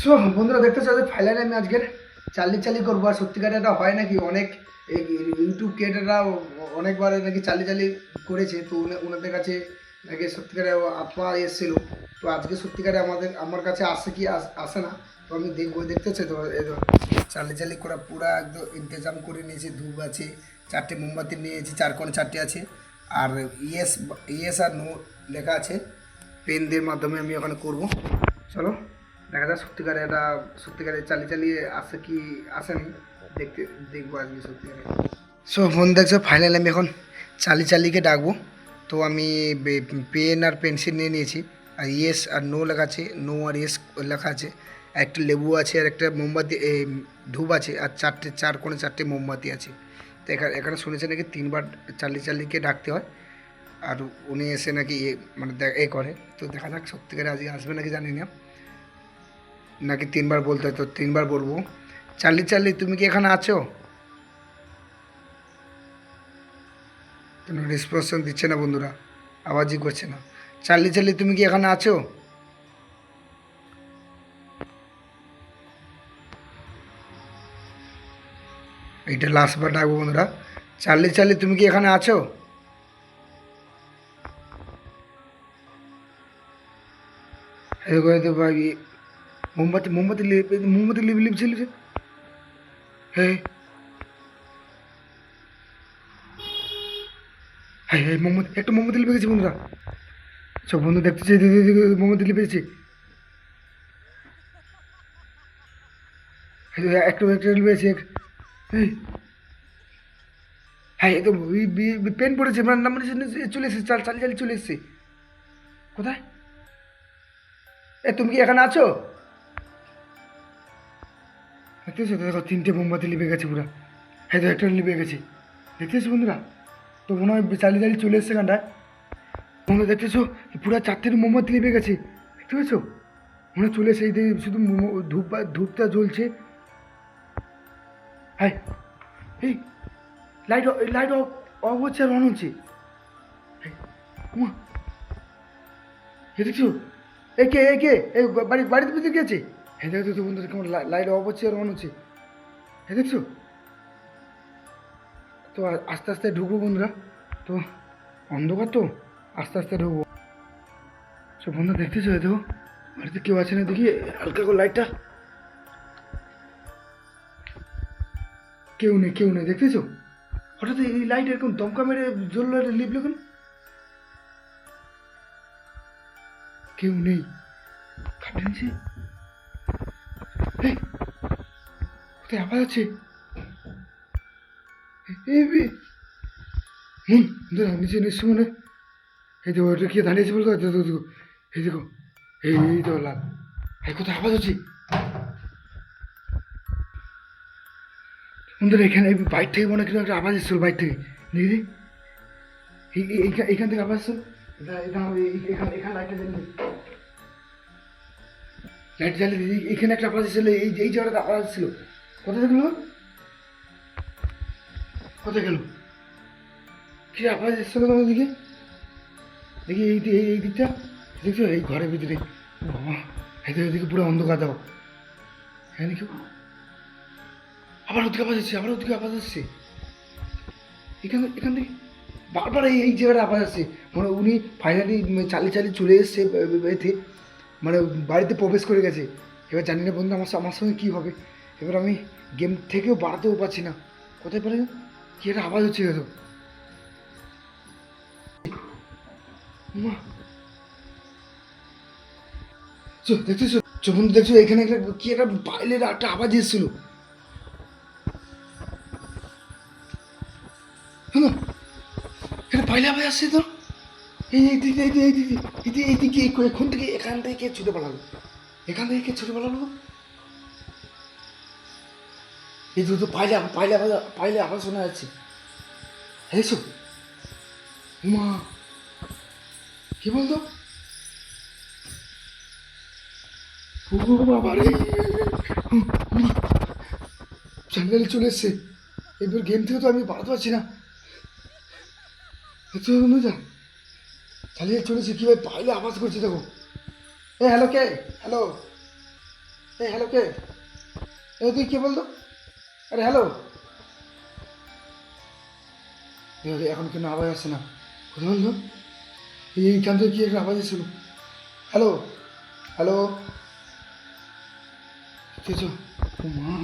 So বন্ধুরা, দেখতে চাই ফাইনালি আমি আজকের চালি চালি করব। আর সত্যিকার এটা হয় নাকি অনেক ইউটিউব ক্রিয়েটাররা অনেকবার নাকি চালি চালি করেছে। তো ওনাদের কাছে নাকি সত্যিকারে আত্মা এসেছিল। তো আজকে সত্যিকারে আমাদের, আমার কাছে আসে কি আসে না? তো আমি দেখব, দেখতে চাই তো। চালি চালি করা পুরা একদম ইন্তজাম করে নিয়েছি, ধূপ আছে, চারটে মোমবাতি নিয়েছি, চার কোণে চারটে আছে। আর ইয়েস ইয়েস আর নো লেখা আছে। পেন দিয়ে মাধ্যমে আমি ওখানে করব। চলো, দেখা যাক সত্যিকারে এটা সত্যিকারে চালিয়ে চালিয়ে আসে কি আসেনি। দেখতে, দেখব আজকে সত্যিকারে। সো ফোন দেখছ ফাইনালি আমি এখন চালি চালিকে ডাকবো। তো আমি পেন আর পেন্সিল নিয়ে নিয়েছি। আর ইয়েস আর নো লেখা আছে, নো আর ইয়েস লেখা আছে। একটা লেবু আছে আর একটা মোমবাতি ধূপ আছে। আর চারটে, চার কোণে চারটে মোমবাতি আছে। তো এখানে এখানে শুনেছে নাকি তিনবার চালি চালিকে ডাকতে হয়। আর উনি এসে নাকি মানে এ করে। তো দেখা যাক সত্যিকারে আজকে আসবে নাকি জানি না। নাকি তিনবার বলতে হয়? তো তিনবার বলব। চার্লি চার্লি, তুমি কি এখানে আছো? কোনো রেসপন্স দিচ্ছে না বন্ধুরা। আওয়াজই করছে না। চার্লি চার্লি, তুমি কি এখানে আছো? এইটা লাস্ট বার ডাকবো বন্ধুরা। চার্লি চার্লি, তুমি কি এখানে আছো? বা ইয়ে মোমবাতি মোমবাতি মোমবাতি লিপ লিপছে লিপছে হ্যাঁ হ্যাঁ হ্যাঁ মোমবাতি, একটা মোমবাতি লিপে গেছে বন্ধুরা। সব বন্ধু দেখতেছে মোমবাতি লিপে গেছে একটু, একটা লিপে গেছে হ্যাঁ এই। তো পেন পড়েছে মানে নাম্বার চলে এসেছে, চাল, চালি চালি চলে এসেছে। কোথায়? এ, তুমি কি এখানে আছো? দেখতেছো দেখো তিনটে মোমবাতি লিপে গেছে পুরো। হ্যাঁ তো একটা লিপে গেছে। দেখতেছো বন্ধুরা, তো মনে হয় চালিয়ে চালিয়ে চলে এসছে এখানটায় বন্ধু দেখতেছো পুরো চারটের মোমবাতি লিপে গেছে। দেখতে পেয়েছ? মনে চলে এসে এই শুধু ধূপ ধূপটা জ্বলছে। হ্যাঁ এই লাইট লাইট অফ অফ হচ্ছে আর অন হচ্ছে। দেখছ? এ কে কে? বাড়ি বাড়িতে গেছে হ্যাঁ দেখছ তো বন্ধু কেমন লাইট অফ হচ্ছে আর অন হচ্ছে। হ্যাঁ দেখছ? তো আস্তে আস্তে ঢুকবো বন্ধুরা। তো অন্ধকার তো আস্তে আস্তে ঢুকবো। সব বন্ধু দেখতেছো দেখো বাড়িতে কেউ আছে না দেখি হালকা করে লাইটটা। কেউ নেই কেউ নেই দেখতেছো? হঠাৎ এই লাইট এরকম দমকা মেরে জ্বললো লিপলো কেন কেউ নেই। খাটে নিচে? এই, কোথায় আওয়াজ আছে হুম দাঁড়া নিচে নিচে মনে। এই দেখো ওটা কি দাঁড়িয়েছে বলতো? এই দেখো, এই তো লাল। কোথায়? আওয়াজ হচ্ছে এখানে বাইক থেকে মনে কীরকম একটা আওয়াজ এসেছিল বাইক থেকে। দেখি দেখি। এই, এই- এইখান- থেকে আওয়াজ এসেছিল? এখানে লাইটটা। লাইট জ্বালিয়ে দিই এখানে একটা আওয়াজ এসেছিল এই এই জায়গাটা আওয়াজ ছিল কোথায় গেল? কোথায় গেল? কি আওয়াজ এসেছিল তোমার দিকে? দেখি এই এই এই দিকটা। দেখছ? এই ঘরের ভিতরে। বাবা তো এদিকে পুরো অন্ধকার দাও। এখানে কেউ আবার ওদিকে আওয়াজ আসছে, আবার ওদিকে আওয়াজ আসছে। এখান এখান থেকে বারবার এই এই জায়গাটা আওয়াজ আসছে। মানে উনি ফাইনালি চালিয়ে চালিয়ে চলে এসছে এতে। মানে বাড়িতে প্রবেশ করে গেছে। এবার জানি না বন্ধু, আমার আমার সঙ্গে কী হবে? এবার আমি গেম থেকেও বাড়াতেও পারছি না। কোথায় পারে কি একটা আওয়াজ হচ্ছে তো মা। চো দেখতেছো দেখছ, এখানে একটা কি একটা বাইলের একটা আওয়াজ এসেছিল। হ্যালো এটা বাইলে আওয়াজ আসছে তো। এই এই দিকে এই দিকে এই দিকে এই দিকে এই দিকে এই কো- এখন থেকে এখান থেকে কে ছুটে পালালো এখান থেকে কে ছুটে পালালো এই তো পাইলে পাইলে আওয়াজ পাইলে আওয়াজ শোনা যাচ্ছে দেখছ মা কি বলতো ও বাবা রে চ্যানেল চলে এসছে এবার গেম থেকে তো আমি বাড়াতে পারছি না দেখছ অনুজা চালিয়ে চলেছে, কীভাবে পাইলে আওয়াজ করছে দেখো। এ হ্যালো কে? হ্যালো এই হ্যালো কে? এই তুই কে বলতো? আরে হ্যালো এখন কেন আওয়াজ আসছে না? কোথায় বলতো? এইখান থেকে কি একটা আওয়াজ এসেছিল? হ্যালো হ্যালো তেজো মা।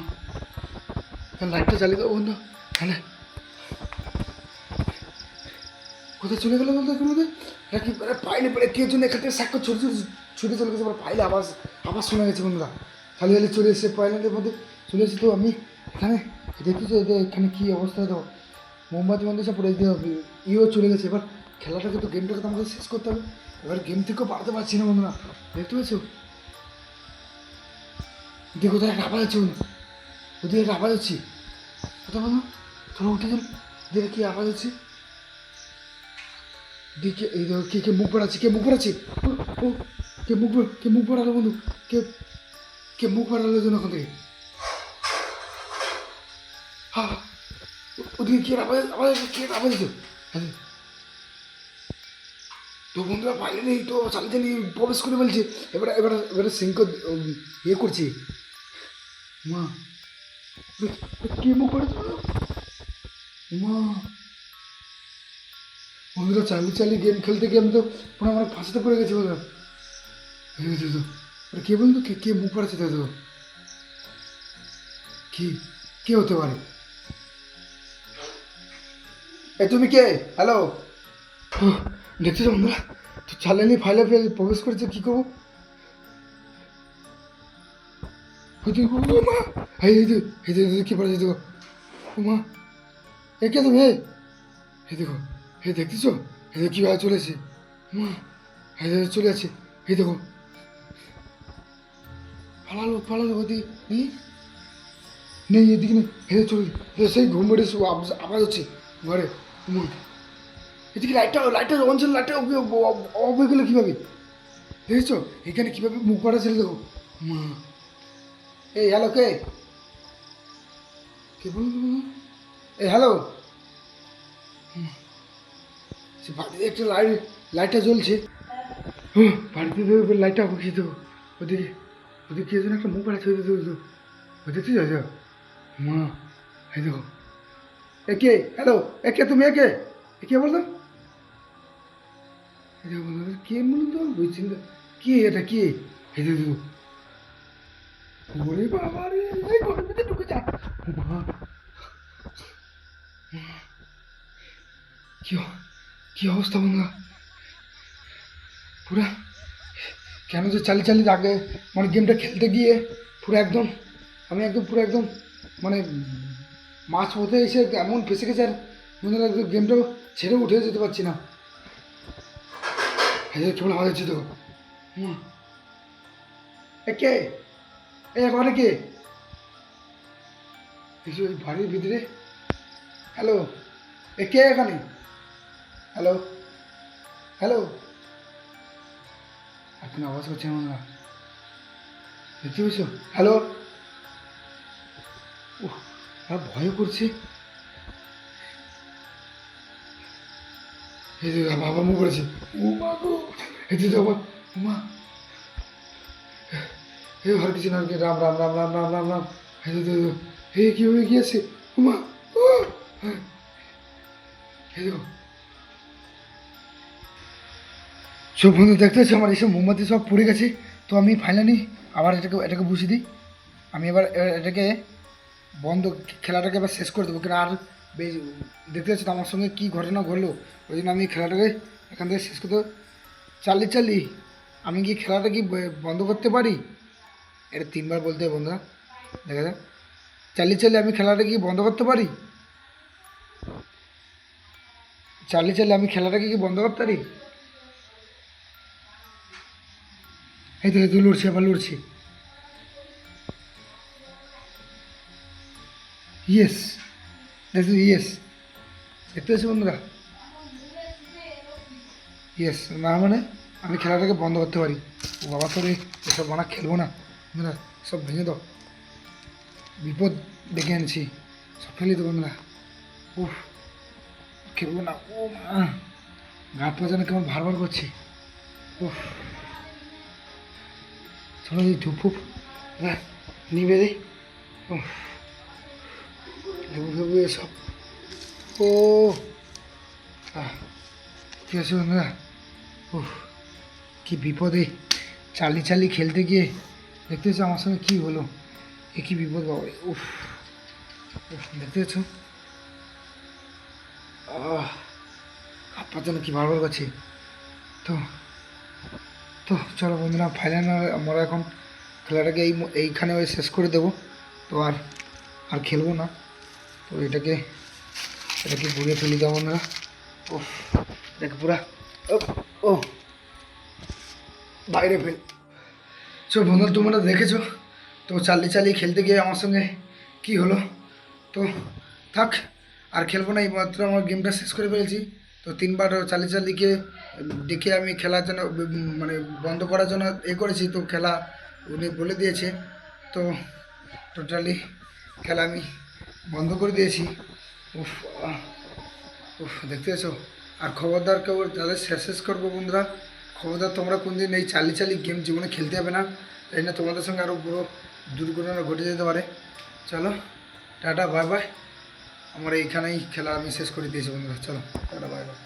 লাইটটা চালিয়ে দাও বন্ধু। হ্যাঁ কোথায় চলে গেল বলতো এখান? মধ্যে এটা কি পাইলে পরে কে জন্য এখান থেকে সাক্ষর ছুটে ছুটে ছুটে চলে গেছে? আবার পাইলে আওয়াজ আবার শোনা গেছে বন্ধুরা। খালি খালি চলে এসেছে পাইলের মধ্যে। চলে এসেছে তো আমি এখানে এদের এখানে কী অবস্থা? তো মোমবাতি বন্ধু সব পড়ে ইও চলে গেছে। এবার খেলাটাকে তো গেমটাকে তো আমাকে শেষ করতে হবে। এবার গেম থেকেও পারতে পারছি না বন্ধুরা। দেখতে পেয়েছ? দেখো কোথায় একটা আওয়াজ আছে ওদিকে একটা আওয়াজ হচ্ছে। কোথায় বন্ধু তোরা উঠে যান দিয়ে কি আওয়াজ হচ্ছে? কে কে মুখ পড়াচ্ছে কে মুখ পড়াচ্ছে ও, কে মুখ কে মুখ পড়ালো বন্ধু? কে কে মুখ পড়ালো যেন ওখান থেকে? হা ও- ওদিকে কে আওয়াজ আওয়াজ কে আওয়াজ হচ্ছে হ্যাঁ তো বন্ধুরা বাইরে নেই তো চালিয়ে চালিয়ে প্রবেশ করে বলছে এবার এবার এবারে সিংক ইয়ে করছি। মা কে মুখ করেছে মা। বন্ধুরা চালিয়ে চালিয়ে গেম খেলতে গিয়ে আমি তো পুরো আমার ফাঁসিতে পড়ে গেছি বন্ধুরা এই যে তো আরে কে বলতো? কে কে মুখ পড়েছে তো কি, কে হতে পারে? এ তুমি কে? হ্যালো দেখতেছো বন্ধুরা, তো চালানি ফাইলে ফেলে প্রবেশ করেছে, কি করব? কি দেখো। ও মা, এ কে তুমি? এই দেখো এই দেখতেছো? এই দেখো, কীভাবে চলেছে মা এই দেখো, চলে আছে এই দেখো। পালালো পালালো ওদিকে। নেই নেই, এদিকে নেই। এই চলে। সেই ঘুম বেড়ে আওয়াজ হচ্ছে ঘরে। মা এদিকে লাইটটা লাইটটা অন ছিল লাইটটা অফ হয়ে গেলো কীভাবে? দেখেছ? এখানে কীভাবে মুখ করা ছিল, দেখো। মা এই হ্যালো কে? কে বলুন এই হ্যালো বাড়িতে একটা লাইট, লাইটটা জ্বলছে। বাড়িতে লাইটটা বুঝিয়ে দেবো। ওদিকে ওদিকে কে যেন একটা মুখ ওই দেখো ওই দেখতে যাচ্ছ মা, এই দেখো। এ কে হ্যালো এ কে তুমি এ কে এ কে বলতো দেখো কে বলুন তো? বুঝছি না। কে এটা, কে? এই দেখো ওরে বাবা রে, এই ঘরের ভিতরে ঢুকে যা। মা। কি অ- কি অবস্থা বন্ধুরা? পুরা কেন যে চালি চালি আগে মানে গেমটা খেলতে গিয়ে পুরো একদম, আমি একদম পুরো একদম মানে মাছ পথে এসে এমন ফেসে গেছে আর বন্ধুরা, একদম গেমটাও ছেড়ে উঠে যেতে পারছি না। এই কেমন তো। হুম। কে? এ কে? ওই বাড়ির ভিতরে। হ্যালো, এ কে এখানে? হ্যালো হ্যালো আর কোনো আওয়াজ করছে না না দেখতে পেয়েছ হ্যালো ও ভয় করছে এই যে বাবা মুখ করেছে ও মা গো এই যে বাবা মা হে হরে কৃষ্ণ হরে রাম রাম রাম রাম রাম রাম রাম হে দে হে কি হয়ে গিয়েছে ও মা ও হ্যাঁ। হে দেখো সব বন্ধু দেখতে পাচ্ছি আমার এইসব মোমবাতি সব পড়ে গেছে। তো আমি ফাইনালি আবার এটাকে এটাকে বুঝিয়ে দিই। আমি এবার এটাকে বন্ধ খেলাটাকে এবার শেষ করে দেবো। কেন আর দেখতে পাচ্ছি আমার সঙ্গে কী ঘটনা ঘটলো। ওই জন্য আমি খেলাটাকে এখান থেকে শেষ করতে চালি চালি, আমি কি খেলাটা কি বন্ধ করতে পারি? এটা তিনবার বলতে হবে বন্ধুরা। দেখা যাক। চালিয়ে চালিয়ে আমি খেলাটা কি বন্ধ করতে পারি? চালিয়ে চালিয়ে আমি খেলাটাকে কি বন্ধ করতে পারি? এই তো এই লড়ছি আবার লড়ছি। ইয়েস দেখো ইয়েস দেখতে পাচ্ছি বন্ধুরা? ইয়েস না মানে আমি খেলাটাকে বন্ধ করতে পারি। বাবা তোরে, এসব বানা খেলব না। বন্ধুরা, সব ভেঙে দাও। বিপদ ডেকে আনছি। সব ফেলে দেবো বন্ধুরা। উফ, খেলব না। ও মা, গা পা যেন কেমন ভার ভার করছে। উফ। চলো এই ধূপ। হ্যাঁ নিবে দে উফ, লেবু ফেবু এসব। ও। ঠিক আছে বন্ধুরা? উফ কি বিপদে। চালি চালি খেলতে গিয়ে দেখতেছো আমার সঙ্গে কী হলো? এ কি বিপদ বাবা উফ দেখতে পাচ্ছ? আহ পা যেন কি বারবার করছে তো তো চলো বন্ধুরা ফাইনাল আমরা এখন খেলাটাকে এই এইখানে শেষ করে দেবো। তো আর আর খেলব না। তো এটাকে এটাকে ঘুরে ফেলি দেবো বন্ধুরা। ও দেখ পুরা। ও, বাইরে ফেল। চো বন্ধুরা তোমরা দেখেছ? তো চালিয়ে চালিয়ে খেলতে গিয়ে আমার সঙ্গে কি হলো? তো থাক আর খেলব না। এই মাত্র আমার গেমটা শেষ করে ফেলেছি। তো তিনবার চালিয়ে চালিয়ে ডেকে আমি খেলার জন্য মানে বন্ধ করার জন্য এ করেছি, তো খেলা উনি বলে দিয়েছে। তো টোটালি খেলা আমি বন্ধ করে দিয়েছি। উফ উফ, দেখতে পেয়েছ? আর খবরদার কেউ যাদের শেষ শেষ করব বন্ধুরা। খবরদার, তোমরা কোন দিন এই চালি চালি গেম জীবনে খেলতে হবে না। তাই না? তোমাদের সঙ্গে আরও পুরো দুর্ঘটনা ঘটে যেতে পারে। চলো, টাটা বাই বাই আমার এইখানেই খেলা আমি শেষ করে দিয়েছি বন্ধুরা। চলো, টাটা বাই বাই